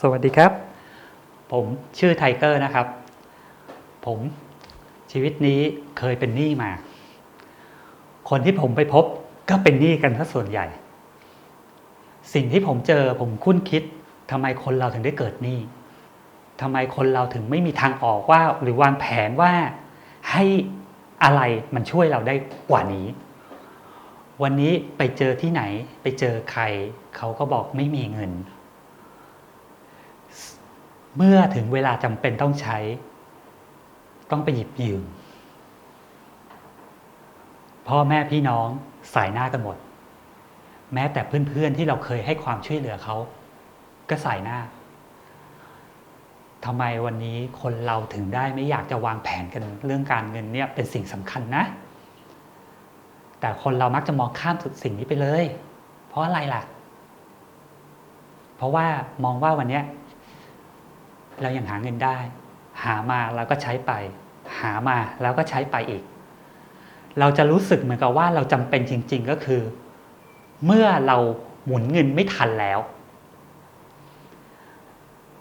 สวัสดีครับ ผมชื่อไทเกอร์นะครับ ผมชีวิตนี้เคยเป็นหนี้มา คนที่ผมไปพบก็เป็นหนี้กันซะส่วนใหญ่ สิ่งที่ผมเจอผมคุ้นคิดทำไมคนเราถึงได้เกิดหนี้ทำไมคนเราถึงไม่มีทางออกว่า หรือวางแผนว่าให้อะไรมันช่วยเราได้กว่านี้ วันนี้ไปเจอที่ไหนไปเจอใครเขาก็บอกไม่มีเงิน เมื่อถึงเวลาจำเป็นต้องใช้ ต้องไปหยิบยืม พ่อแม่พี่น้องสายหน้ากันหมด แม้แต่เพื่อนๆที่เราเคยให้ความช่วยเหลือเขา ก็สายหน้าทำไมวันนี้คนเราถึงได้ไม่อยากจะวางแผนกันเรื่องการเงินเนี่ยเป็นสิ่งสำคัญนะ แต่คนเรามักจะมองข้ามสิ่งนี้ไปเลย เพราะอะไรล่ะ เพราะว่ามองว่าวันนี้ เรายังหาเงินได้ หามาแล้วก็ใช้ไป หามาแล้วก็ใช้ไปอีก เราจะรู้สึกเหมือนกับว่าเราจำเป็นจริง ๆก็คือ เมื่อเราหมุนเงินไม่ทันแล้ว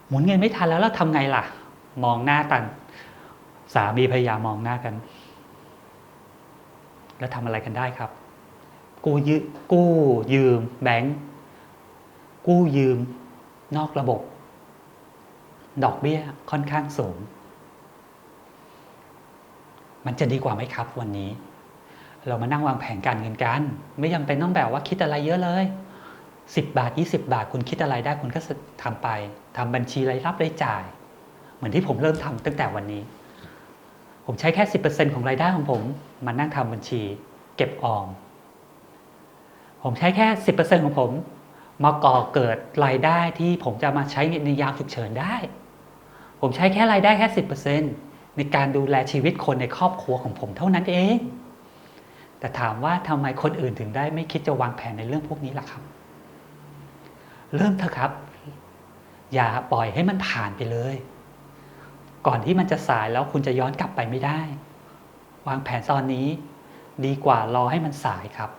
หมุนเงินไม่ทันแล้วเราทำไงล่ะ มองหน้ากัน สามีภรรยามองหน้ากัน แล้วทำอะไรกันได้ครับ กู้ยืกู้ยืมแบงก์กู้ยืมนอกระบบ ดอกเบี้ยค่อนข้างสูง มันจะดีกว่าไหมครับวันนี้ เรามานั่งวางแผนการเงินกัน ไม่จำเป็นต้องแบบว่าคิดอะไรเยอะเลย 10 บาท 20 บาทคุณคิดอะไรได้คุณก็ทำไปทำบัญชีรายรับรายจ่าย เหมือนที่ผมเริ่มทำตั้งแต่วันนี้ ผมใช้แค่ 10%ของรายได้ของผมมานั่งทำบัญชี เก็บออมผมใช้แค่ 10%ของผมมาก่อเกิดรายได้ที่ผมจะมาใช้ในยามฉุกเฉินได้ ผมใช้แค่รายได้แค่ 10%ในการดูแลชีวิตคนในครอบครัวของผมเท่านั้นเอง แต่ถามว่าทำไมคนอื่นถึงได้ไม่คิดจะวางแผนในเรื่องพวกนี้ล่ะครับ เริ่มเถอะครับ อย่าปล่อยให้มันผ่านไปเลย ก่อนที่มันจะสายแล้วคุณจะย้อนกลับไปไม่ได้ วางแผนตอนนี้ ดีกว่ารอให้มันสายครับ